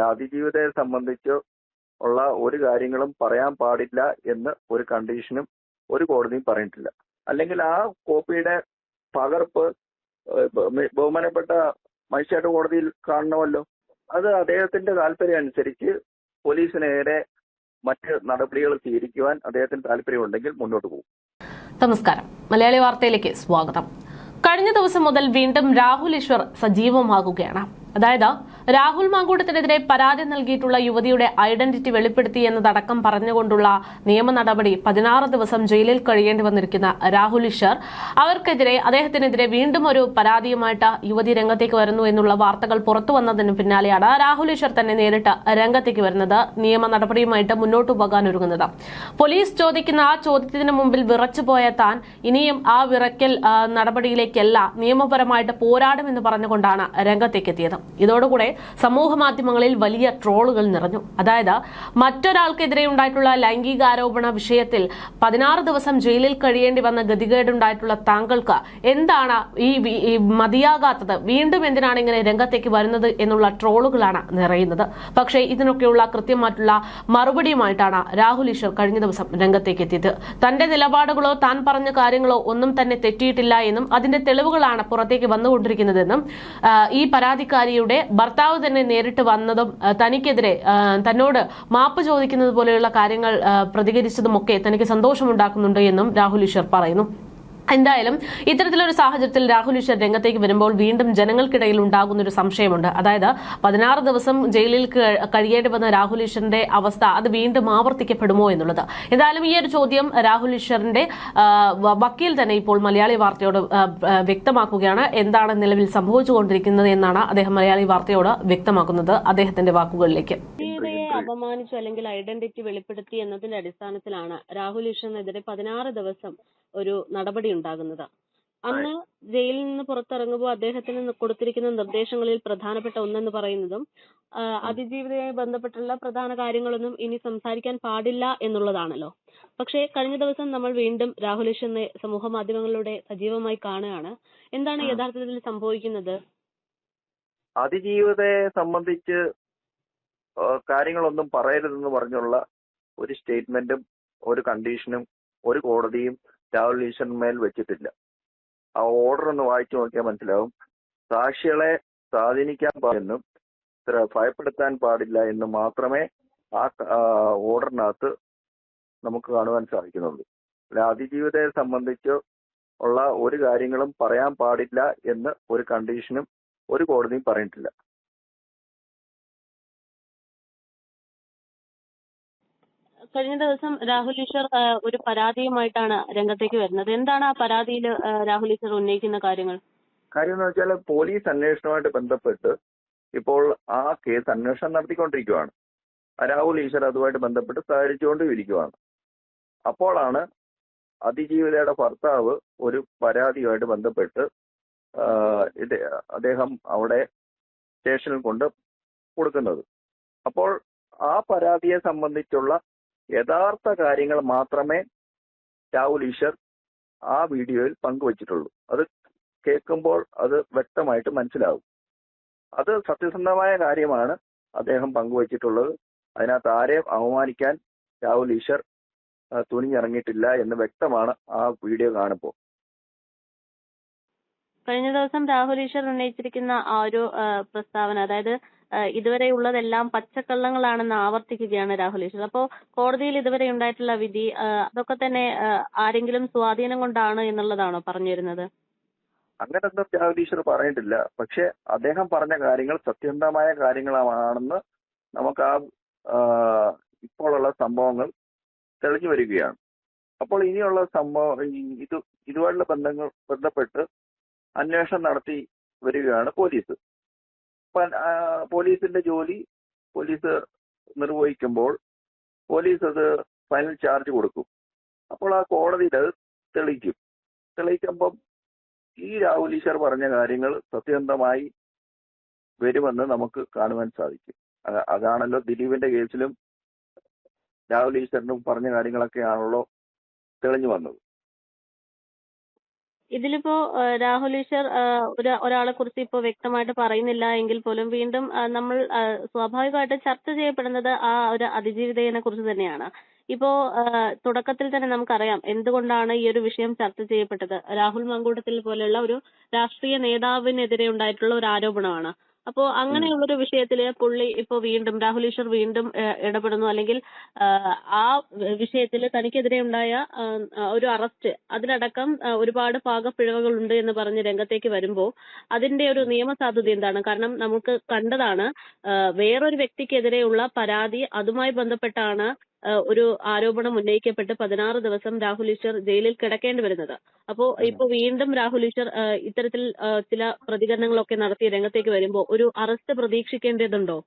അതിജീവിതയെ സംബന്ധിച്ച് ഉള്ള ഒരു കാര്യങ്ങളും പറയാൻ പാടില്ല എന്ന് ഒരു കണ്ടീഷനും ഒരു കോടതിയും പറഞ്ഞിട്ടില്ല. അല്ലെങ്കിൽ ആ കോപ്പിയുടെ പകർപ്പ് ബഹുമാനപ്പെട്ട മജിസ്ട്രേറ്റ് കോടതിയിൽ കാണണമല്ലോ. അത് അദ്ദേഹത്തിന്റെ താല്പര്യം അനുസരിച്ച് പോലീസിനെതിരെ മറ്റ് നടപടികൾ സ്വീകരിക്കുവാൻ അദ്ദേഹത്തിന് താല്പര്യമുണ്ടെങ്കിൽ മുന്നോട്ട് പോകും. നമസ്കാരം. മലയാളി വാർത്തയിലേക്ക് സ്വാഗതം. കഴിഞ്ഞ ദിവസം മുതൽ വീണ്ടും രാഹുൽ ഈശ്വർ സജീവമാകുകയാണ്. അതായത് രാഹുൽ മാങ്കൂട്ടത്തിനെതിരെ പരാതി നൽകിയിട്ടുള്ള യുവതിയുടെ ഐഡന്റിറ്റി വെളിപ്പെടുത്തി എന്നതടക്കം പറഞ്ഞുകൊണ്ടുള്ള നിയമ നടപടി പതിനാറ് ദിവസം ജയിലിൽ കഴിയേണ്ടി വന്നിരിക്കുന്ന രാഹുൽ ഈശ്വർ അവർക്കെതിരെ അദ്ദേഹത്തിനെതിരെ വീണ്ടും ഒരു പരാതിയുമായിട്ട് യുവതി രംഗത്തേക്ക് വരുന്നു എന്നുള്ള വാർത്തകൾ പുറത്തു വന്നതിന് പിന്നാലെയാണ് രാഹുൽ ഈശ്വർ തന്നെ നേരിട്ട് രംഗത്തേക്ക് വരുന്നത് നിയമ നടപടിയുമായിട്ട് മുന്നോട്ടു പോകാൻ ഒരുങ്ങുന്നത്. പോലീസ് ചോദിക്കുന്ന ആ ചോദ്യത്തിന് മുമ്പിൽ വിറച്ചുപോയ താൻ ഇനിയും ആ വിറയ്ക്കൽ നടപടിയിലേക്കല്ല നിയമപരമായിട്ട് പോരാടുമെന്ന് പറഞ്ഞുകൊണ്ടാണ് രംഗത്തേക്ക് എത്തിയത് ഇതോടുകൂടെ സമൂഹ മാധ്യമങ്ങളിൽ വലിയ ട്രോളുകൾ നിറഞ്ഞു. അതായത് മറ്റൊരാൾക്കെതിരെ ഉണ്ടായിട്ടുള്ള ലൈംഗികാരോപണ വിഷയത്തിൽ പതിനാറ് ദിവസം ജയിലിൽ കഴിയേണ്ടി വന്ന ഗതികേടുണ്ടായിട്ടുള്ള താങ്കൾക്ക് എന്താണ് ഈ മതിയാകാത്തത്? വീണ്ടും എന്തിനാണ് ഇങ്ങനെ രംഗത്തേക്ക് വരുന്നത് എന്നുള്ള ട്രോളുകളാണ് നിറയുന്നത്. പക്ഷേ ഇതിനൊക്കെയുള്ള കൃത്യമായിട്ടുള്ള മറുപടിയുമായിട്ടാണ് രാഹുൽ ഈശ്വർ കഴിഞ്ഞ ദിവസം രംഗത്തേക്ക് എത്തിയത്. തന്റെ നിലപാടുകളോ താൻ പറഞ്ഞ കാര്യങ്ങളോ ഒന്നും തന്നെ തെറ്റിയിട്ടില്ല എന്നും അതിന്റെ തെളിവുകളാണ് പുറത്തേക്ക് വന്നുകൊണ്ടിരിക്കുന്നതെന്നും ഈ ഈ പരാതിക്കാരിയുടെ ഭർത്താവ് തന്നെ നേരിട്ട് വന്നതും തനിക്കെതിരെ തന്നോട് മാപ്പ് ചോദിക്കുന്നത് പോലെയുള്ള കാര്യങ്ങൾ പ്രതികരിച്ചതുമൊക്കെ തനിക്ക് സന്തോഷമുണ്ടാക്കുന്നുണ്ട് എന്നും രാഹുൽ ഈശ്വർ പറയുന്നു. എന്തായാലും ഇത്തരത്തിലൊരു സാഹചര്യത്തിൽ രാഹുൽ ഈശ്വർ രംഗത്തേക്ക് വരുമ്പോൾ വീണ്ടും ജനങ്ങൾക്കിടയിൽ ഉണ്ടാകുന്ന ഒരു സംശയമുണ്ട്. അതായത് പതിനാറ് ദിവസം ജയിലിൽ കഴിയേണ്ടി വന്ന രാഹുൽ ഈശ്വറിന്റെ അവസ്ഥ അത് വീണ്ടും ആവർത്തിക്കപ്പെടുമോ എന്നുള്ളത്. എന്തായാലും ഈ ഒരു ചോദ്യം രാഹുൽ ഈശ്വറിന്റെ വക്കീൽ തന്നെ ഇപ്പോൾ മലയാളി വാർത്തയോട് വ്യക്തമാക്കുകയാണ്. എന്താണ് നിലവിൽ സംഭവിച്ചുകൊണ്ടിരിക്കുന്നത് എന്നാണ് അദ്ദേഹം മലയാളി വാർത്തയോട് വ്യക്തമാക്കുന്നത് അദ്ദേഹത്തിന്റെ വാക്കുകളിലേക്ക്. അപമാനിച്ചു അല്ലെങ്കിൽ ഐഡന്റിറ്റി വെളിപ്പെടുത്തി എന്നതിന്റെ അടിസ്ഥാനത്തിലാണ് രാഹുൽ ഈശ്വറിനെതിരെ പതിനാറ് ദിവസം ഒരു നടപടി ഉണ്ടാകുന്നത്. അന്ന് ജയിലിൽ നിന്ന് പുറത്തിറങ്ങുമ്പോൾ അദ്ദേഹത്തിന് കൊടുത്തിരിക്കുന്ന നിർദ്ദേശങ്ങളിൽ പ്രധാനപ്പെട്ട ഒന്നെന്ന് പറയുന്നതും അതിജീവിതയുമായി ബന്ധപ്പെട്ടുള്ള പ്രധാന കാര്യങ്ങളൊന്നും ഇനി സംസാരിക്കാൻ പാടില്ല എന്നുള്ളതാണല്ലോ. പക്ഷേ കഴിഞ്ഞ ദിവസം നമ്മൾ വീണ്ടും രാഹുൽ ഈശ്വറിനെ സമൂഹ മാധ്യമങ്ങളിലൂടെ സജീവമായി കാണുകയാണ്. എന്താണ് യഥാർത്ഥത്തിൽ സംഭവിക്കുന്നത്? അതിജീവിതയെ സംബന്ധിച്ച് കാര്യങ്ങളൊന്നും പറയരുതെന്ന് പറഞ്ഞുള്ള ഒരു സ്റ്റേറ്റ്മെന്റും ഒരു കണ്ടീഷനും ഒരു കോടതിയും രാഹുൽ ഈശ്വരന്മേൽ വെച്ചിട്ടില്ല. ആ ഓർഡർ ഒന്ന് വായിച്ചു നോക്കിയാൽ മനസ്സിലാവും. സാക്ഷികളെ സ്വാധീനിക്കാൻ പാടില്ലെന്നും ഭയപ്പെടുത്താൻ പാടില്ല എന്ന് മാത്രമേ ആ, ഓർഡറിനകത്ത് നമുക്ക് കാണുവാൻ സാധിക്കുന്നുള്ളൂ. അല്ല അതിജീവിതയെ സംബന്ധിച്ച് ഉള്ള ഒരു കാര്യങ്ങളും പറയാൻ പാടില്ല എന്ന് ഒരു കണ്ടീഷനും ഒരു കോടതിയും പറഞ്ഞിട്ടില്ല. കഴിഞ്ഞ ദിവസം രാഹുൽ ഈശ്വർ ഒരു പരാതിയുമായിട്ടാണ് രംഗത്തേക്ക് വരുന്നത്. എന്താണ് ആ പരാതിയിൽ രാഹുൽ ഈശ്വർ ഉന്നയിക്കുന്ന കാര്യങ്ങൾ? കാര്യം എന്ന് വെച്ചാൽ പോലീസ് അന്വേഷണവുമായിട്ട് ബന്ധപ്പെട്ട് ഇപ്പോൾ ആ കേസ് അന്വേഷണം നടത്തിക്കൊണ്ടിരിക്കുകയാണ് രാഹുൽ ഈശ്വർ അതുമായിട്ട് ബന്ധപ്പെട്ട് സഹകരിച്ചുകൊണ്ട് ഇരിക്കുകയാണ് അപ്പോഴാണ് അതിജീവിതയുടെ ഭർത്താവ് ഒരു പരാതിയുമായിട്ട് ബന്ധപ്പെട്ട് ഇത് അദ്ദേഹം അവിടെ സ്റ്റേഷനിൽ കൊണ്ട് കൊടുക്കുന്നത്. അപ്പോൾ ആ പരാതിയെ സംബന്ധിച്ചുള്ള യഥാർത്ഥ കാര്യങ്ങൾ മാത്രമേ രാഹുൽ ഈശ്വർ ആ വീഡിയോയിൽ പങ്കുവച്ചിട്ടുള്ളൂ. അത് കേൾക്കുമ്പോൾ അത് വ്യക്തമായിട്ട് മനസ്സിലാവും. അത് സത്യസന്ധമായ കാര്യമാണ് അദ്ദേഹം പങ്കുവച്ചിട്ടുള്ളത്. അതിനകത്ത് ആരെയും അവമാനിക്കാൻ രാഹുൽ ഈശ്വർ തുനിഞ്ഞിറങ്ങിയിട്ടില്ല എന്ന് വ്യക്തമാണ് ആ വീഡിയോ കാണുമ്പോൾ. കഴിഞ്ഞ ദിവസം രാഹുൽ ഈശ്വർ ഉന്നയിച്ചിരിക്കുന്ന ആ ഒരു പ്രസ്താവന അതായത് ഇതുവരെ ഉള്ളതെല്ലാം പച്ചക്കള്ളങ്ങളാണെന്ന് ആവർത്തിക്കുകയാണ് രാഹുൽ ഈശ്വർ. അപ്പോ കോടതിയിൽ ഇതുവരെ ഉണ്ടായിട്ടുള്ള വിധി അതൊക്കെ തന്നെ ആരെങ്കിലും സ്വാധീനം കൊണ്ടാണ് എന്നുള്ളതാണോ പറഞ്ഞു വരുന്നത് അങ്ങനൊന്നും രാഹുൽ ഈശ്വർ പറഞ്ഞിട്ടില്ല. പക്ഷെ അദ്ദേഹം പറഞ്ഞ കാര്യങ്ങൾ സത്യസന്ധമായ കാര്യങ്ങളാണെന്ന് നമുക്ക് ആ ഇപ്പോഴുള്ള സംഭവങ്ങൾ തെളിഞ്ഞു വരികയാണ്. അപ്പോൾ ഇനിയുള്ള സംഭവം ഇത് ഇതുമായിട്ടുള്ള ബന്ധങ്ങൾ ബന്ധപ്പെട്ട് അന്വേഷണം നടത്തി വരികയാണ് പോലീസ്. പോലീസിന്റെ ജോലി പോലീസ് നിർവഹിക്കുമ്പോൾ പോലീസ് അത് ഫൈനൽ ചാർജ് കൊടുക്കും. അപ്പോൾ ആ കോടതിയിൽ അത് തെളിയിക്കും. തെളിയിക്കുമ്പം ഈ രാഹുൽ ഈശ്വർ പറഞ്ഞ കാര്യങ്ങൾ സത്യസന്ധമായി വരുമെന്ന് നമുക്ക് കാണുവാൻ സാധിക്കും. അതാണല്ലോ ദിലീപിന്റെ കേസിലും രാഹുൽ ഈശ്വരനും പറഞ്ഞ കാര്യങ്ങളൊക്കെയാണല്ലോ തെളിഞ്ഞു വന്നത്. ഇതിലിപ്പോ രാഹുൽ ഈശ്വർ ഒരാളെ കുറിച്ച് ഇപ്പോ വ്യക്തമായിട്ട് പറയുന്നില്ല എങ്കിൽ പോലും വീണ്ടും നമ്മൾ സ്വാഭാവികമായിട്ടും ചർച്ച ചെയ്യപ്പെടുന്നത് ആ ഒരു അതിജീവിതയെ കുറിച്ച് തന്നെയാണ്. ഇപ്പോ തുടക്കത്തിൽ തന്നെ നമുക്കറിയാം എന്തുകൊണ്ടാണ് ഈ ഒരു വിഷയം ചർച്ച ചെയ്യപ്പെട്ടത്. രാഹുൽ മങ്കൂട്ടത്തിൽ പോലെയുള്ള ഒരു രാഷ്ട്രീയ നേതാവിനെതിരെ ഉണ്ടായിട്ടുള്ള ഒരു ആരോപണമാണ്. അപ്പോ അങ്ങനെയുള്ളൊരു വിഷയത്തിൽ പുള്ളി ഇപ്പൊ വീണ്ടും രാഹുൽ ഈശ്വർ വീണ്ടും ഏഹ്, ഇടപെടുന്നു അല്ലെങ്കിൽ ഏഹ്, ആ വിഷയത്തിൽ തനിക്കെതിരെ ഉണ്ടായ ഏഹ്, ഒരു അറസ്റ്റ് അതിലടക്കം ഏഹ്, ഒരുപാട് പാകപ്പിഴവുകളുണ്ട് എന്ന് പറഞ്ഞ് രംഗത്തേക്ക് വരുമ്പോൾ അതിന്റെ ഒരു നിയമസാധുത എന്താണ്? കാരണം നമുക്ക് കണ്ടതാണ് ഏഹ്, വേറൊരു വ്യക്തിക്കെതിരെയുള്ള പരാതി അതുമായി ബന്ധപ്പെട്ടാണ് ഒരു ആരോപണം ഉന്നയിക്കപ്പെട്ട് പതിനാറ് ദിവസം രാഹുൽ ഈശ്വർ ജയിലിൽ കിടക്കേണ്ടി വരുന്നത്. അപ്പോ ഇപ്പോ വീണ്ടും രാഹുൽ ഈശ്വർ ഏഹ്, ഇത്തരത്തിൽ ഏഹ്, ചില പ്രതികരണങ്ങളൊക്കെ നടത്തി രംഗത്തേക്ക് വരുമ്പോൾ ഒരു അറസ്റ്റ് പ്രതീക്ഷിക്കേണ്ടതുണ്ടോ?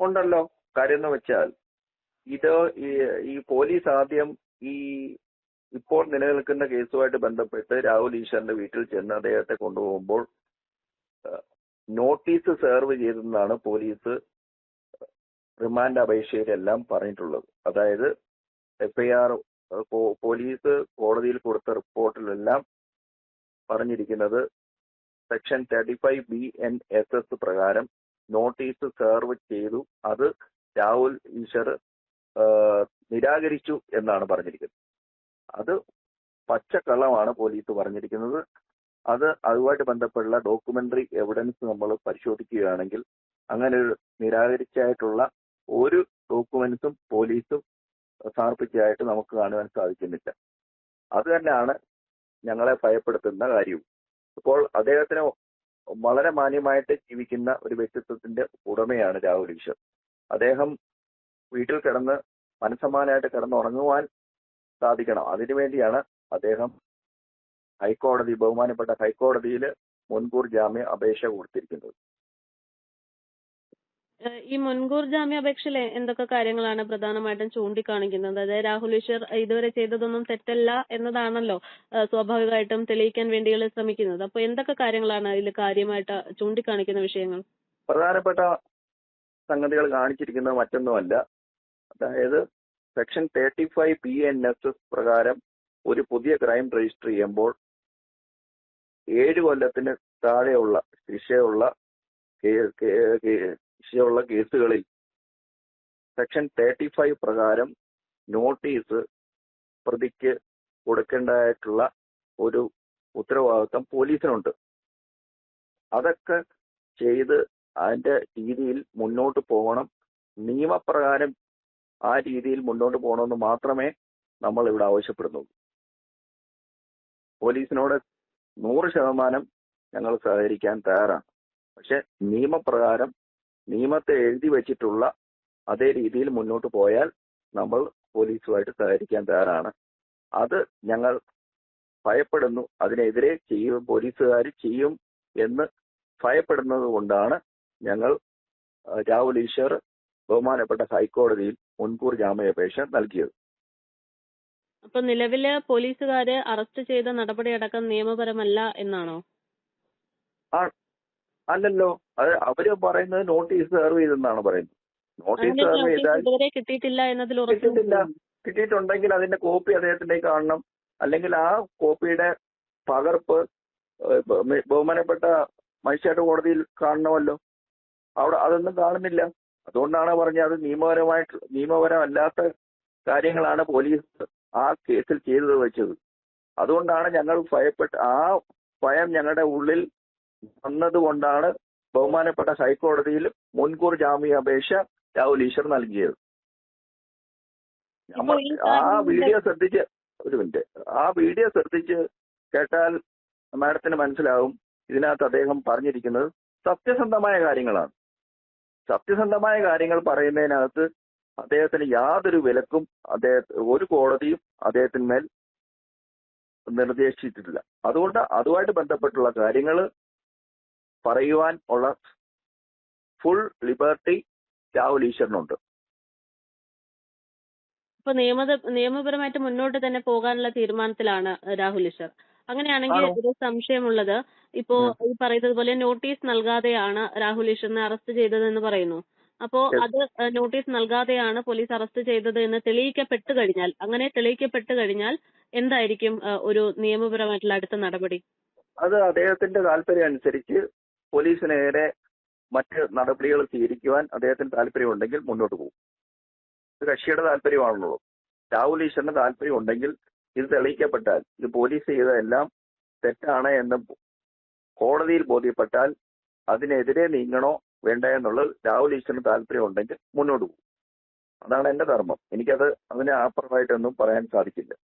ഉണ്ടല്ലോ കാര്യം എന്ന് വെച്ചാൽ ഇത് ഈ ഈ പോലീസ് ആദ്യം ഈ ഇപ്പോൾ നിലനിൽക്കുന്ന കേസുമായിട്ട് ബന്ധപ്പെട്ട് രാഹുൽ ഈശ്വറിന്റെ വീട്ടിൽ ചെന്ന് അദ്ദേഹത്തെ കൊണ്ടുപോകുമ്പോൾ നോട്ടീസ് സെർവ് ചെയ്തെന്നാണ് പോലീസ് റിമാൻഡ് അപേക്ഷയിലെല്ലാം പറഞ്ഞിട്ടുള്ളത്. അതായത് എഫ്ഐആർ പോലീസ് കോടതിയിൽ കൊടുത്ത റിപ്പോർട്ടിലെല്ലാം പറഞ്ഞിരിക്കുന്നത് section thirty five B N S S പ്രകാരം നോട്ടീസ് സെർവ് ചെയ്തു. അത് രാഹുൽ ഈശ്വർ നിരാകരിച്ചു എന്നാണ് പറഞ്ഞിരിക്കുന്നത്. അത് പച്ചക്കള്ളമാണ് പോലീസ് പറഞ്ഞിരിക്കുന്നത്. അത് അതുമായിട്ട് ബന്ധപ്പെട്ടുള്ള ഡോക്യുമെന്ററി എവിഡൻസ് നമ്മൾ പരിശോധിക്കുകയാണെങ്കിൽ അങ്ങനെ ഒരു നിരാകരിച്ചായിട്ടുള്ള ഒരു ഡോക്യുമെന്റ്സും പോലീസും സമർപ്പിച്ചതായിട്ട് നമുക്ക് കാണുവാൻ സാധിക്കുന്നില്ല. അത് തന്നെയാണ് ഞങ്ങളെ ഭയപ്പെടുത്തുന്ന കാര്യവും. ഇപ്പോൾ അദ്ദേഹത്തിന് വളരെ മാന്യമായിട്ട് ജീവിക്കുന്ന ഒരു വ്യക്തിത്വത്തിന്റെ ഉടമയാണ് രാഹുൽ ഈശ്വർ. അദ്ദേഹം വീട്ടിൽ കിടന്ന് മനസ്സമാനായിട്ട് കിടന്നുറങ്ങുവാൻ സാധിക്കണം. അതിനുവേണ്ടിയാണ് അദ്ദേഹം ഹൈക്കോടതി ബഹുമാനപ്പെട്ട ഹൈക്കോടതിയിൽ മുൻകൂർ ജാമ്യ അപേക്ഷ കൊടുത്തിരിക്കുന്നത്. ഈ മുൻകൂർ ജാമ്യാപേക്ഷയിൽ എന്തൊക്കെ കാര്യങ്ങളാണ് പ്രധാനമായിട്ടും ചൂണ്ടിക്കാണിക്കുന്നത്? അതായത് രാഹുൽ ഈശ്വർ ഇതുവരെ ചെയ്തതൊന്നും തെറ്റല്ല എന്നതാണല്ലോ സ്വാഭാവികമായിട്ടും തെളിയിക്കാൻ വേണ്ടിയുള്ള ശ്രമിക്കുന്നത്. അപ്പൊ എന്തൊക്കെ കാര്യങ്ങളാണ് അതിൽ കാര്യമായിട്ട് ചൂണ്ടിക്കാണിക്കുന്ന വിഷയങ്ങൾ? പ്രധാനപ്പെട്ട സംഗതികൾ കാണിച്ചിരിക്കുന്നത് മറ്റൊന്നുമല്ല അതായത് section thirty five B N S S പ്രകാരം ഒരു പുതിയ ക്രൈം രജിസ്റ്റർ ചെയ്യുമ്പോൾ ഏഴ് കൊല്ലത്തിന് താഴെയുള്ള ശിക്ഷയുള്ള ശിക്ഷയുള്ള കേസുകളിൽ സെക്ഷൻ തേർട്ടി ഫൈവ് പ്രകാരം നോട്ടീസ് പ്രതിക്ക് കൊടുക്കേണ്ടതായിട്ടുള്ള ഒരു ഉത്തരവാദിത്വം പോലീസിനുണ്ട്. അതൊക്കെ ചെയ്ത് അതിന്റെ രീതിയിൽ മുന്നോട്ട് പോകണം. നിയമപ്രകാരം ആ രീതിയിൽ മുന്നോട്ട് പോകണമെന്ന് മാത്രമേ നമ്മൾ ഇവിടെ ആവശ്യപ്പെടുന്നുള്ളൂ. പോലീസിനോട് നൂറ് ശതമാനം ഞങ്ങൾ സഹകരിക്കാൻ തയ്യാറാണ്. പക്ഷെ നിയമപ്രകാരം നിയമത്തെ എഴുതി വെച്ചിട്ടുള്ള അതേ രീതിയിൽ മുന്നോട്ട് പോയാൽ നമ്മൾ പോലീസുമായിട്ട് സഹകരിക്കാൻ തയ്യാറാണ്. അത് ഞങ്ങൾ ഭയപ്പെടുന്നു. അതിനെതിരെ ചെയ്യും പോലീസുകാർ ചെയ്യും എന്ന് ഭയപ്പെടുന്നത് കൊണ്ടാണ് ഞങ്ങൾ രാഹുൽ ഈശ്വർ ബഹുമാനപ്പെട്ട ഹൈക്കോടതിയിൽ മുൻകൂർ ജാമ്യാപേക്ഷ നൽകിയത്. അപ്പൊ നിലവിൽ പോലീസുകാര് അറസ്റ്റ് ചെയ്ത നടപടിയടക്കം നിയമപരമല്ല എന്നാണോ? അല്ലല്ലോ. അത് അവർ പറയുന്നത് നോട്ടീസ് സെർവ് ചെയ്തെന്നാണ് പറയുന്നത്. നോട്ടീസ് സെർവ് ചെയ്താൽ ഇതുവരെ കിട്ടിയിട്ടില്ല എന്നതിൽ കിട്ടിയിട്ടില്ല. കിട്ടിയിട്ടുണ്ടെങ്കിൽ അതിന്റെ കോപ്പി അദ്ദേഹത്തിന്റെ കാണണം. അല്ലെങ്കിൽ ആ കോപ്പിയുടെ പകർപ്പ് ബഹുമാനപ്പെട്ട മജിസ്ട്രേറ്റ് കോടതിയിൽ കാണണമല്ലോ. അവിടെ അതൊന്നും കാണുന്നില്ല. അതുകൊണ്ടാണ് പറഞ്ഞത് അത് നിയമപരമായിട്ട് നിയമപരമല്ലാത്ത കാര്യങ്ങളാണ് പോലീസ് ആ കേസിൽ ചെയ്തത് വെച്ചത്. അതുകൊണ്ടാണ് ഞങ്ങൾ ഭയപ്പെട്ട് ആ ഭയം ഞങ്ങളുടെ ഉള്ളിൽ വന്നതുകൊണ്ടാണ് ബഹുമാനപ്പെട്ട ഹൈക്കോടതിയിൽ മുൻകൂർ ജാമ്യാപേക്ഷ രാഹുൽ ഈശ്വർ നൽകിയത്. ആ വീഡിയോ ശ്രദ്ധിച്ച് ഒരു മിനിറ്റ്. ആ വീഡിയോ ശ്രദ്ധിച്ച് കേട്ടാൽ മാഡത്തിന് മനസ്സിലാവും ഇതിനകത്ത് അദ്ദേഹം പറഞ്ഞിരിക്കുന്നത് സത്യസന്ധമായ കാര്യങ്ങളാണ്. സത്യസന്ധമായ കാര്യങ്ങൾ പറയുന്നതിനകത്ത് അദ്ദേഹത്തിന് യാതൊരു വിലക്കും അദ്ദേഹത്തെ ഒരു കോടതിയും അദ്ദേഹത്തിന്മേൽ നിർദ്ദേശിച്ചിട്ടില്ല. അതുകൊണ്ട് അതുമായിട്ട് ബന്ധപ്പെട്ടുള്ള കാര്യങ്ങൾ പറയുവാൻ ഉള്ള ഫുൾ ലിബർട്ടി രാഹുൽ ഈശ്വരനുണ്ട് ഇപ്പൊ നിയമ നിയമപരമായിട്ട് മുന്നോട്ട് തന്നെ പോകാനുള്ള തീരുമാനത്തിലാണ് രാഹുൽ ഈശ്വർ. അങ്ങനെയാണെങ്കിൽ ഒരു സംശയമുള്ളത് ഇപ്പോ ഈ പറയുന്നത് പോലെ നോട്ടീസ് നൽകാതെയാണ് രാഹുൽ ഈശ്വറിനെ അറസ്റ്റ് ചെയ്തതെന്ന് പറയുന്നു. അപ്പോ. അത് നോട്ടീസ് നൽകാതെയാണ് പോലീസ് അറസ്റ്റ് ചെയ്തത് എന്ന് തെളിയിക്കപ്പെട്ട് കഴിഞ്ഞാൽ അങ്ങനെ തെളിയിക്കപ്പെട്ട് കഴിഞ്ഞാൽ എന്തായിരിക്കും ഒരു നിയമപരമായിട്ടുള്ള അടുത്ത നടപടി അത് അദ്ദേഹത്തിന്റെ താല്പര്യം അനുസരിച്ച് പോലീസിനെതിരെ മറ്റ് നടപടികൾ സ്വീകരിക്കുവാൻ അദ്ദേഹത്തിന് താല്പര്യമുണ്ടെങ്കിൽ മുന്നോട്ട് പോകും. ഇത് കക്ഷിയുടെ താല്പര്യമാണല്ലോ. രാഹുൽ ഈശ്വറിന് താല്പര്യം ഉണ്ടെങ്കിൽ ഇത് തെളിയിക്കപ്പെട്ടാൽ ഇത് പോലീസ് ചെയ്തതെല്ലാം തെറ്റാണ് എന്ന് കോടതിയിൽ ബോധ്യപ്പെട്ടാൽ അതിനെതിരെ നീങ്ങണോ വേണ്ട എന്നുള്ളത് രാഹുൽ ഈശ്വറിന് താല്പര്യം ഉണ്ടെങ്കിൽ മുന്നോട്ട് പോകും. അതാണ് എന്റെ ധർമ്മം. എനിക്കത് അതിന് അപ്പുറമായിട്ടൊന്നും പറയാൻ സാധിക്കില്ല.